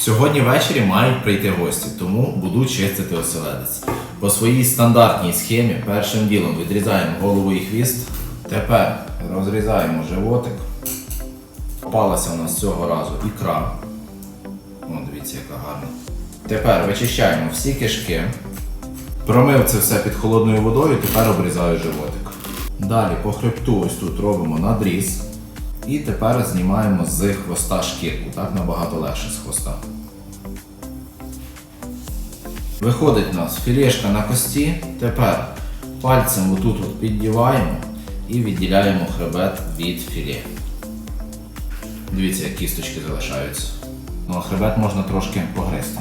Сьогодні ввечері мають прийти гості, тому буду чистити оселедець. По своїй стандартній схемі першим ділом відрізаємо голову і хвіст. Тепер розрізаємо животик. Попалася у нас цього разу ікра. О, дивіться, яка гарна. Тепер вичищаємо всі кишки. Промив це все під холодною водою, тепер обрізаю животик. Далі по хребту ось тут робимо надріз. І тепер знімаємо з хвоста шкірку, так набагато легше з хвоста. Виходить у нас філешка на кості. Тепер пальцем отут от піддіваємо і відділяємо хребет від філе. Дивіться, як кісточки залишаються. Ну а хребет можна трошки погризти.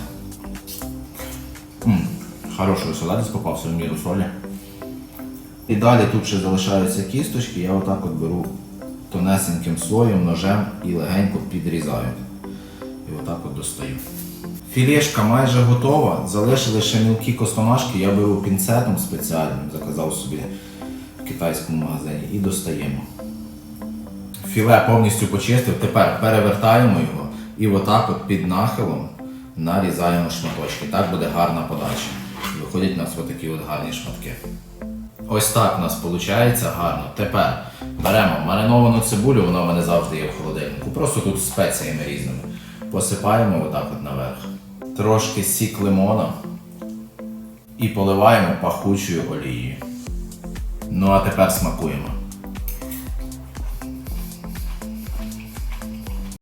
Хороший оселедець попався в міру солі. І далі тут ще залишаються кісточки, я отак от беру тонесеньким слоєм, ножем і легенько підрізаю. І отак от достаю. Філешка майже готова, залишили ще мілкі костомашки, я беру пінцетом спеціальним, заказав собі в китайському магазині і достаємо. Філе повністю почистив, тепер перевертаємо його і отак от під нахилом нарізаємо шматочки. Так буде гарна подача. Виходять у нас отакі от гарні шматки. Ось так у нас виходить гарно. Тепер беремо мариновану цибулю, вона в мене завжди є в холодильнику. Просто тут спеціями різними. Посипаємо отак от наверх. Трошки сік лимона і поливаємо пахучою олією. Ну а тепер смакуємо.